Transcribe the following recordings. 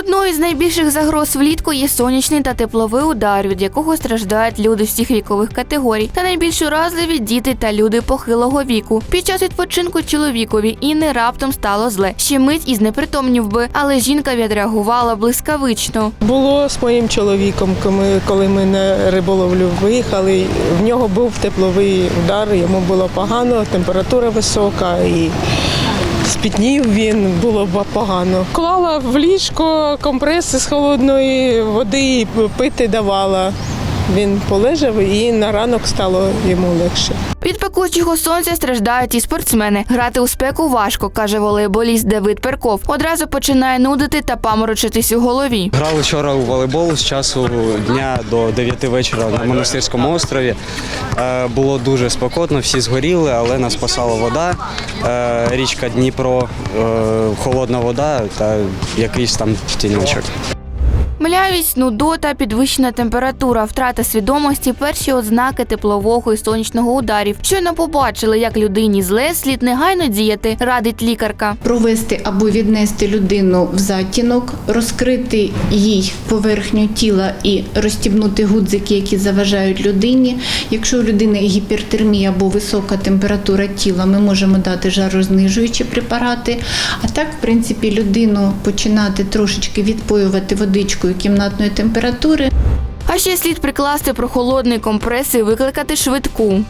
Одною з найбільших загроз влітку є сонячний та тепловий удар, від якого страждають люди всіх вікових категорій, та найбільш уразливі діти та люди похилого віку. Під час відпочинку чоловікові Інни раптом стало зле. Ще мить і знепритомнів би, але жінка відреагувала блискавично. Було з моїм чоловіком, коли ми на риболовлю виїхали. В нього був тепловий удар, йому було погано, температура висока і спітнів він, було б погано. Клала в ліжко компреси з холодної води і пити давала. Він полежав і на ранок стало йому легше. Від пекучого сонця страждають і спортсмени. Грати у спеку важко, каже волейболіст Давид Перков. Одразу починає нудити та паморочитись у голові. Грали вчора у волейбол з часу дня до 9 вечора на монастирському острові. Е, Було дуже спекотно, всі згоріли, але нас спасала вода. Е, Річка Дніпро, е, холодна вода та якийсь там тіньочок. Млявість, нудота, підвищена температура, втрата свідомості перші ознаки теплового і сонячного ударів. Щойно побачили, як людині зле, слід негайно діяти, радить лікарка. провести або віднести людину в затінок, розкрити їй поверхню тіла і розстібнути гудзики, які заважають людині. Якщо у людини гіпертермія або висока температура тіла, ми можемо дати жарознижуючі препарати. А так, в принципі, людину починати трошечки відпоювати водичкою кімнатної температури. А ще слід прикласти прохолодний компрес і викликати швидку.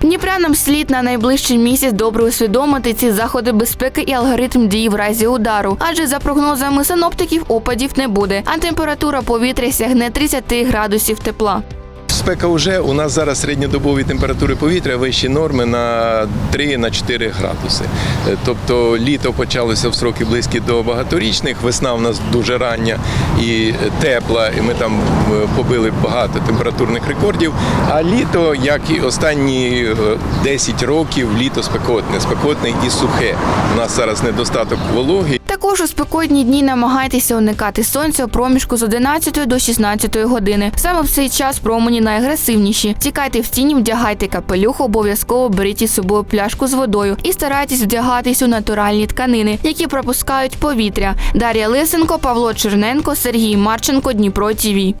Дніпрянам слід на найближчий місяць добре усвідомити ці заходи безпеки і алгоритм дії в разі удару. Адже за прогнозами синоптиків опадів не буде, а температура повітря сягне 30 градусів тепла. Спека вже у нас зараз середньодобові температури повітря вищі норми на 3-4 градуси. Е, Тобто літо почалося в сроки близькі до багаторічних, весна у нас дуже рання і тепла, і ми там е, побили багато температурних рекордів. А літо, як і останні е, 10 років, літо спекотне, спекотне і сухе. У нас зараз недостаток вологи. Також у спекотні дні намагайтеся уникати сонця у проміжку з 11 до 16 години. Саме в цей час промені найагресивніші. Тікайте в тіні, вдягайте капелюх, обов'язково беріть із собою пляшку з водою і старайтесь вдягатись у натуральні тканини, які пропускають повітря. Дар'я Лисенко, Павло Черненко, Сергій Марченко, Дніпро ТІВІ.